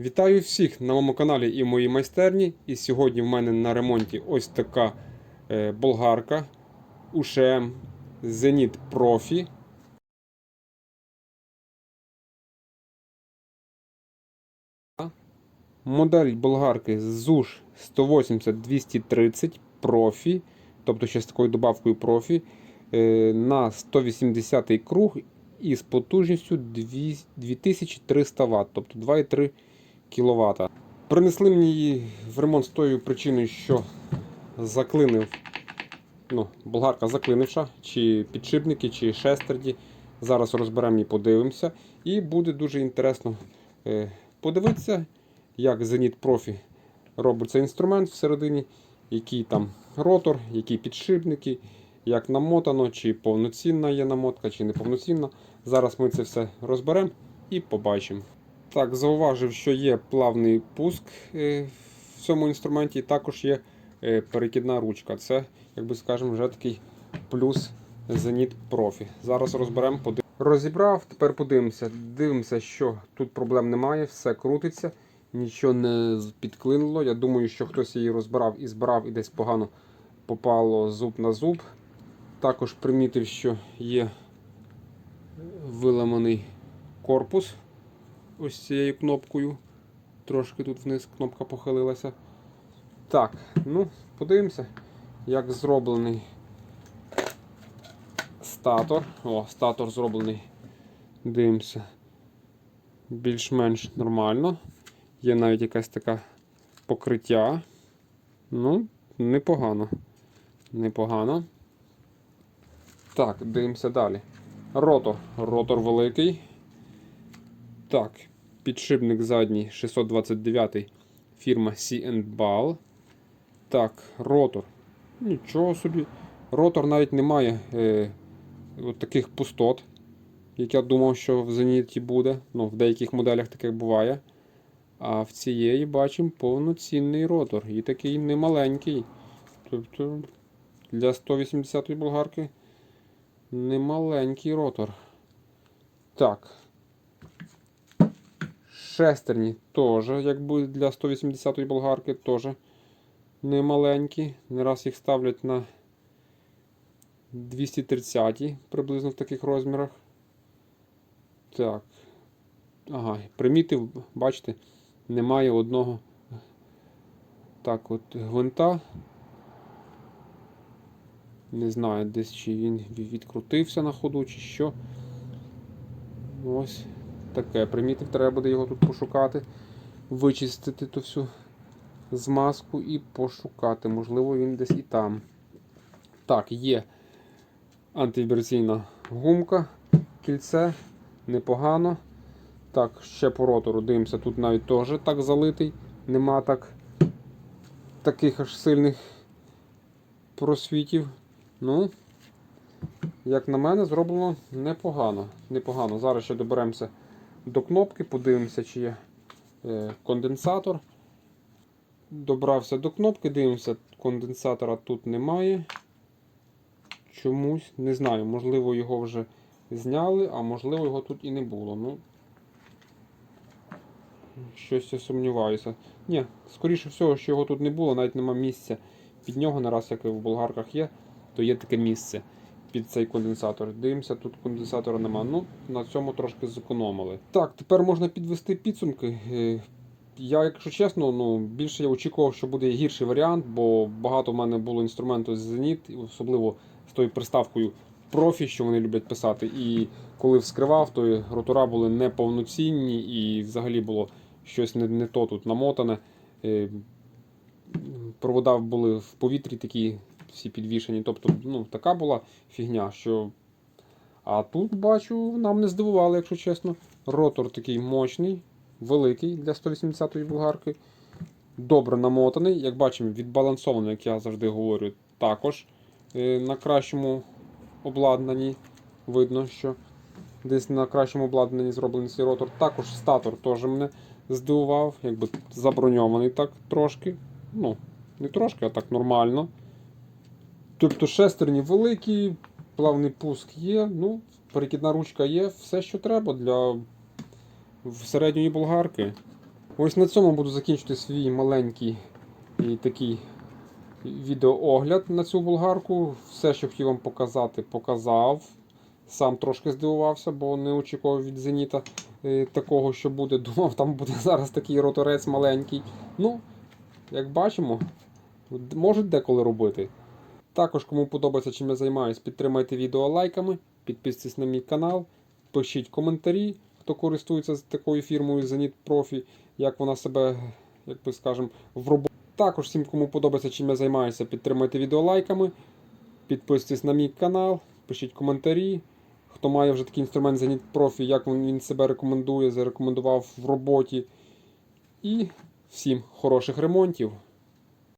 Вітаю всіх на моєму каналі і моїй майстерні. І сьогодні в мене на ремонті ось така е, болгарка УШМ Zenit Profi. Модель болгарки ZUSH 180-230 Profi, тобто ще з такою добавкою Profi, е, на 180 круг і з потужністю 2300 Вт, тобто 2,3 кВт. Принесли мені її в ремонт з тою причиною, що заклинив, ну, болгарка заклинивша, чи підшипники, чи шестерді. Зараз розберемо і подивимося. І буде дуже інтересно е, подивитися, як Zenit Profi робить цей інструмент всередині, який там ротор, які підшипники, як намотано, чи повноцінна є намотка, чи неповноцінна. Зараз ми це все розберемо і побачимо. Так, зауважив, що є плавний пуск е, в цьому інструменті, і також є е, перекидна ручка. Це, як би скажемо, вже такий плюс Zenit Profi. Зараз розберемо, подивимося. Розібрав, тепер подивимося. Дивимося, що тут проблем немає, все крутиться, нічого не підклинило. Я думаю, що хтось її розбирав і збирав, і десь погано попало зуб на зуб. Також примітив, що є виламаний корпус ось цією кнопкою. Трошки тут вниз кнопка похилилася. Так, ну, подивимося, як зроблений статор. О, статор зроблений. Дивимося. Більш-менш нормально. Є навіть якась така покриття. Ну, непогано. Непогано. Так, дивимося далі. Ротор. Ротор великий. Так, підшипник задній 629 фірма C&Ball. Так, ротор. Нічого собі. Ротор навіть не має е, от таких пустот, як я думав, що в Зеніті буде. Ну, в деяких моделях таке буває. А в цієї бачимо повноцінний ротор. І такий немаленький. Тобто для 180-ї болгарки немаленький ротор. Так. Шестерні теж, як буде для 180-ї болгарки, теж немаленькі. Не раз їх ставлять на 230 приблизно в таких розмірах. Так. Ага, примітив, бачите, немає одного так от гвинта. Не знаю, десь чи він відкрутився на ходу, чи що. Ось таке. Примітив, треба буде його тут пошукати, вичистити ту всю змазку і пошукати. Можливо, він десь і там. Так, є антивібраційна гумка, кільце, непогано. Так, ще по ротору дивимося, тут навіть теж так залитий, нема так таких аж сильних просвітів. Ну, як на мене, зроблено непогано. непогано. Зараз ще доберемося до кнопки, подивимося, чи є е, конденсатор. Добрався до кнопки, дивимося, конденсатора тут немає. Чомусь, не знаю, можливо, його вже зняли, а можливо, його тут і не було. Ну, Щось я сумніваюся. Ні, скоріше всього, що його тут не було, навіть нема місця під нього, не раз як і в болгарках є, то є таке місце під цей конденсатор. Дивимося, тут конденсатора нема. Ну, на цьому трошки зекономили. Так, тепер можна підвести підсумки. Е, Я, якщо чесно, ну, більше я очікував, що буде гірший варіант, бо багато в мене було інструменту з Zenit, особливо з тою приставкою профі, що вони люблять писати. І коли вскривав, то ротора були неповноцінні і взагалі було щось не, не то тут намотане. Е, Провода були в повітрі такі всі підвішені. Тобто, ну, така була фігня, що. А тут бачу, нам не здивували, якщо чесно. Ротор такий мощний, великий для 180-ї болгарки. Добре намотаний. Як бачимо, відбалансований, як я завжди говорю, також е, на кращому обладнанні. Видно, що десь на кращому обладнанні зроблений цей ротор. Також статор теж мене здивував, якби заброньований так трошки. Ну, не трошки, а так нормально. Тобто шестерні великі, плавний пуск є, ну, перекидна ручка є, все, що треба для середньої болгарки. Ось на цьому буду закінчити свій маленький і такий відеоогляд на цю болгарку. Все, що хотів вам показати, показав. Сам трошки здивувався, бо не очікував від Зеніта е, такого, що буде. Думав, там буде зараз такий роторець маленький. Ну, як бачимо, можуть деколи робити. Також, кому подобається, чим я займаюсь, підтримайте відео лайками, підписуйтесь на мій канал, пишіть коментарі, хто користується такою фірмою Zenit Profi, як вона себе, як би скажемо, в роботі. Також всім, кому подобається, чим я займаюся, підтримайте відео лайками, підписуйтесь на мій канал, пишіть коментарі. Хто має вже такий інструмент Zenit Profi, як він себе рекомендує, зарекомендував в роботі. І всім хороших ремонтів.